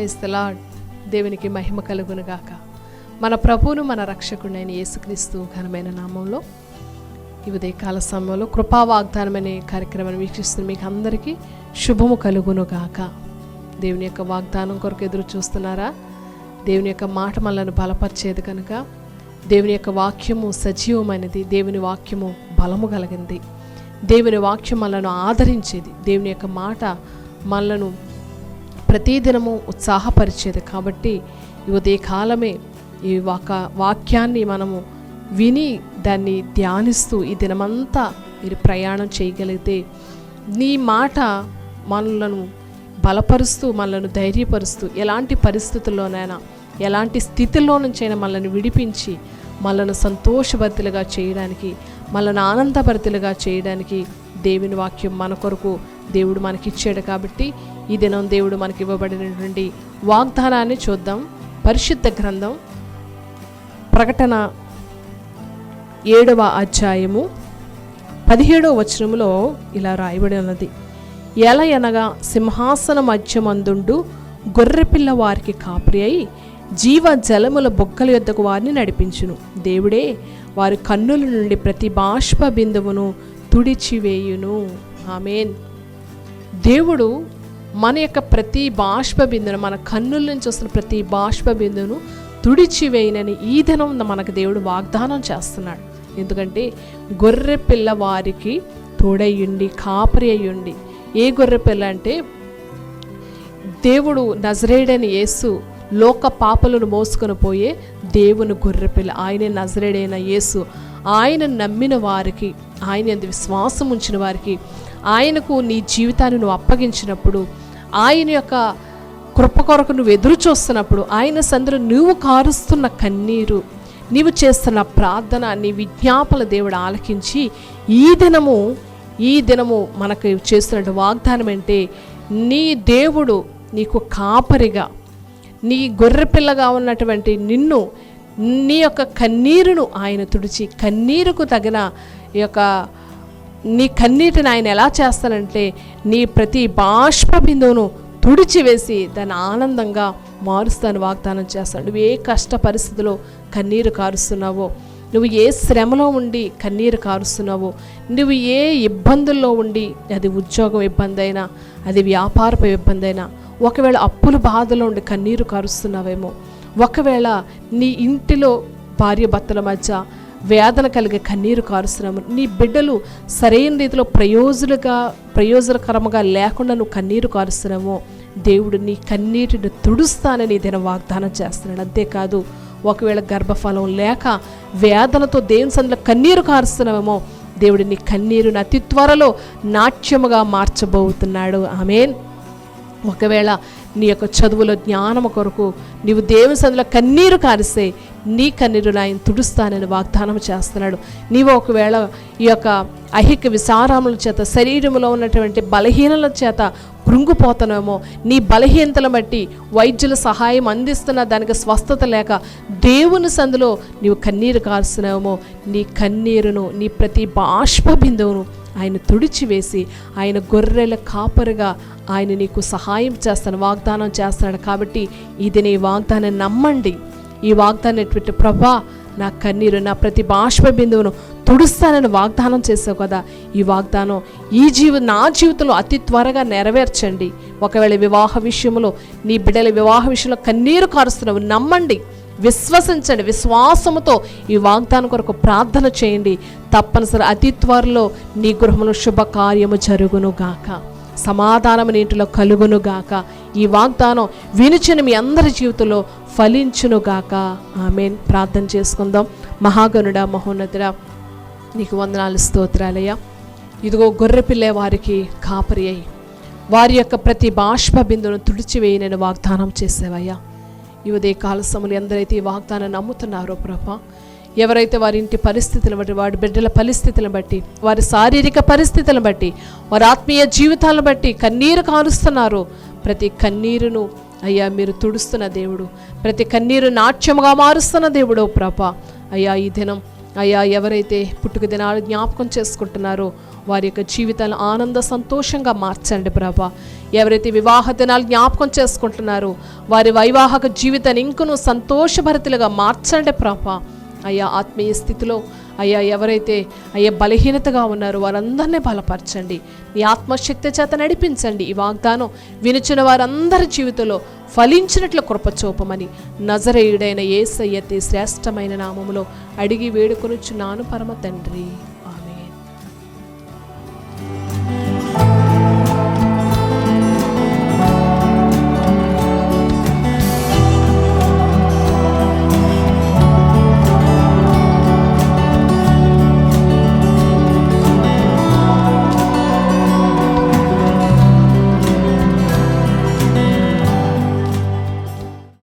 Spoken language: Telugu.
క్రైస్తలా దేవునికి మహిమ కలుగునుగాక. మన ప్రభువును మన రక్షకుడైన యేసుక్రీస్తు ఘనమైన నామంలో ఈ ఉదయకాల సమయంలో కృపా వాగ్దానం అనే కార్యక్రమాన్ని వీక్షిస్తున్న మీకు అందరికీ శుభము కలుగునుగాక. దేవుని యొక్క వాగ్దానం కొరకు ఎదురు చూస్తున్నారా? దేవుని యొక్క మాట మనలను బలపరిచేది కనుక దేవుని యొక్క వాక్యము సజీవమైనది దేవుని వాక్యము బలము కలిగింది. దేవుని వాక్యం మనలను ఆదరించేది దేవుని యొక్క మాట మనలను ప్రతిదినము ఉత్సాహపరిచేది. కాబట్టి ఉదయ కాలమే ఈ వాక వాక్యాన్ని మనము విని దాన్ని ధ్యానిస్తూ ఈ దినమంతా మీరు ప్రయాణం చేయగలిగితే నీ మాట మనలను బలపరుస్తూ మనలను ధైర్యపరుస్తూ ఎలాంటి పరిస్థితుల్లోనైనా ఎలాంటి స్థితిలో నుంచైనా మనల్ని విడిపించి మనలను సంతోషభరితులుగా చేయడానికి మనల్ని ఆనందభరితులుగా చేయడానికి దేవుని వాక్యం మన కొరకు దేవుడు మనకిచ్చాడు. కాబట్టి ఈ దినం దేవుడు మనకి ఇవ్వబడినటువంటి వాగ్దానాన్ని చూద్దాం. పరిశుద్ధ గ్రంథం ప్రకటన ఏడవ అధ్యాయము పదిహేడవ వచనములో ఇలా రాయబడి ఉన్నది. ఎలా అనగా సింహాసన మధ్యమందుండు గొర్రెపిల్ల వారికి కాపరి అయి జీవ జలముల బొక్కల యొద్దకు వారిని నడిపించును. దేవుడే వారి కన్నుల నుండి ప్రతి బాష్ప బిందువును తుడిచివేయును. ఆమెన్. దేవుడు మన యొక్క ప్రతి బాష్ప బిందును మన కన్నుల నుంచి వస్తున్న ప్రతి బాష్ప బిందును తుడిచివేయనని ఈ దినం మనకు దేవుడు వాగ్దానం చేస్తున్నాడు. ఎందుకంటే గొర్రె పిల్ల వారికి తోడయ్యుండి కాపరి అయ్యుండి. ఏ గొర్రె పిల్ల అంటే దేవుడు నజరేడని యేసు లోక పాపలను మోసుకొని పోయే దేవుని గొర్రెపిల్ల ఆయనే నజరేడైన యేసు. ఆయన నమ్మిన వారికి ఆయన ఎందు విశ్వాసం ఉంచిన వారికి ఆయనకు నీ జీవితాన్ని నువ్వు అప్పగించినప్పుడు ఆయన యొక్క కృప కొరకు నువ్వు ఎదురు చూస్తున్నప్పుడు ఆయన సందులో నువ్వు కారుస్తున్న కన్నీరు నీవు చేస్తున్న ప్రార్థన నీ విజ్ఞాపన దేవుడు ఆలకించి ఈ దినము ఈ దినము మనకు చేస్తున్న వాగ్దానం అంటే నీ దేవుడు నీకు కాపరిగా నీ గొర్రెపిల్లగా ఉన్నటువంటి నిన్ను నీ యొక్క కన్నీరును ఆయన తుడిచి కన్నీరుకు తగిన ఈ యొక్క నీ కన్నీటిని ఆయన ఎలా చేస్తానంటే నీ ప్రతి బాష్ప బిందువును తుడిచివేసి దాన్ని ఆనందంగా మారుస్తాను వాగ్దానం చేస్తాను. నువ్వు ఏ కష్ట పరిస్థితిలో కన్నీరు కారుస్తున్నావో నువ్వు ఏ శ్రమలో ఉండి కన్నీరు కారుస్తున్నావో నువ్వు ఏ ఇబ్బందుల్లో ఉండి అది ఉద్యోగం ఇబ్బంది అయినా అది వ్యాపారపు ఇబ్బంది అయినా ఒకవేళ అప్పుల బాధలో ఉండి కన్నీరు కారుస్తున్నావేమో ఒకవేళ నీ ఇంటిలో భార్య భర్తల మధ్య వేదన కలిగే కన్నీరు కారుస్తున్నాము నీ బిడ్డలు సరైన రీతిలో ప్రయోజనగా ప్రయోజనకరముగా లేకుండా నువ్వు కన్నీరు కారుస్తున్నామో దేవుడు నీ కన్నీటిని తుడుస్తానని దిన వాగ్దానం చేస్తున్నాడు. అంతేకాదు ఒకవేళ గర్భఫలం లేక వేదనతో దేవుని సందులో కన్నీరు కారుస్తున్నామేమో దేవుడు నీ కన్నీరుని అతి త్వరలో నాట్యముగా మార్చబోతున్నాడు. ఆమెన్. ఒకవేళ నీ యొక్క చదువులో జ్ఞానము కొరకు నీవు దేవుని సందులో కన్నీరు కారిస్తే నీ కన్నీరు ఆయన తుడుస్తానని వాగ్దానం చేస్తున్నాడు. నీవు ఒకవేళ ఈ యొక్క అహిక విసారముల చేత శరీరంలో ఉన్నటువంటి బలహీనల చేత కృంగిపోతున్నామో నీ బలహీనతల బట్టి వైద్యుల సహాయం అందిస్తున్న దానికి స్వస్థత లేక దేవుని సందులో నీవు కన్నీరు కారుస్తున్నామో నీ కన్నీరును నీ ప్రతి బాష్ప బిందువును ఆయన తుడిచివేసి ఆయన గొర్రెల కాపరుగా ఆయన నీకు సహాయం చేస్తాను వాగ్దానం చేస్తున్నాడు కాబట్టి ఇది నీ వాగ్దానం. నమ్మండి. ఈ వాగ్దానం ఎటువంటి ప్రభా నా కన్నీరు నా ప్రతి బాష్ప బిందువును తుడుస్తానని వాగ్దానం చేసావు కదా. ఈ వాగ్దానం ఈ జీవి నా జీవితంలో అతి త్వరగా నెరవేర్చండి. ఒకవేళ వివాహ విషయంలో నీ బిడ్డల వివాహ విషయంలో కన్నీరు కారుస్తున్నావు నమ్మండి. విశ్వసించండి విశ్వాసముతో ఈ వాగ్దానం కొరకు ప్రార్థన చేయండి. తప్పనిసరి అతి త్వరలో నీ గృహములు శుభకార్యము జరుగును గాక సమాధానం నీటిలో కలుగును గాక ఈ వాగ్దానం వినిచిన మీ అందరి జీవితంలో ఫలించును గాక ఆమెన్. ప్రార్థన చేసుకుందాం. మహాగనుడ మహోన్నతుడ నీకు వందనాలు స్తోత్రాలయ్యా. ఇదిగో గొర్రెపిల్లే వారికి కాపరి అయి వారి యొక్క ప్రతి బాష్ప బిందును తుడిచివేయి నేను వాగ్దానం చేసేవయ్యా. ఈ ఉదయ కాల ఎందరైతే ఈ వాగ్దానం నమ్ముతున్నారో ప్రభా ఎవరైతే వారి ఇంటి పరిస్థితులను బట్టి వారి బిడ్డల పరిస్థితులను బట్టి వారి శారీరక పరిస్థితులను బట్టి వారి ఆత్మీయ జీవితాలను బట్టి కన్నీరు కారుస్తున్నారో. ప్రతి కన్నీరును అయ్యా మీరు తుడుస్తున్న దేవుడు. ప్రతి కన్నీరు నాట్యముగా మారుస్తున్న దేవుడు ప్రభా. అయ్యా ఈ దినం అయ్యా ఎవరైతే పుట్టుక దినాలు జ్ఞాపకం చేసుకుంటున్నారో వారి యొక్క జీవితాలను ఆనంద సంతోషంగా మార్చండి ప్రభా. ఎవరైతే వివాహ దినాలు జ్ఞాపకం చేసుకుంటున్నారో వారి వైవాహక జీవితాన్ని ఇంకనూ సంతోషభరితులుగా మార్చండి ప్రభా. అయ్యా ఆత్మీయ స్థితిలో అయ్యా ఎవరైతే అయ్యా బలహీనతగా ఉన్నారో వారందరినీ బలపరచండి. నీ ఆత్మశక్తి చేత నడిపించండి. ఈ వాగ్దానం వినిచిన వారందరి జీవితంలో ఫలించినట్లు కృపచూపమని నజరేయుడైన ఏసయ్యతి శ్రేష్టమైన నామములో అడిగి వేడుకొనుచున్నాను పరమ తండ్రి.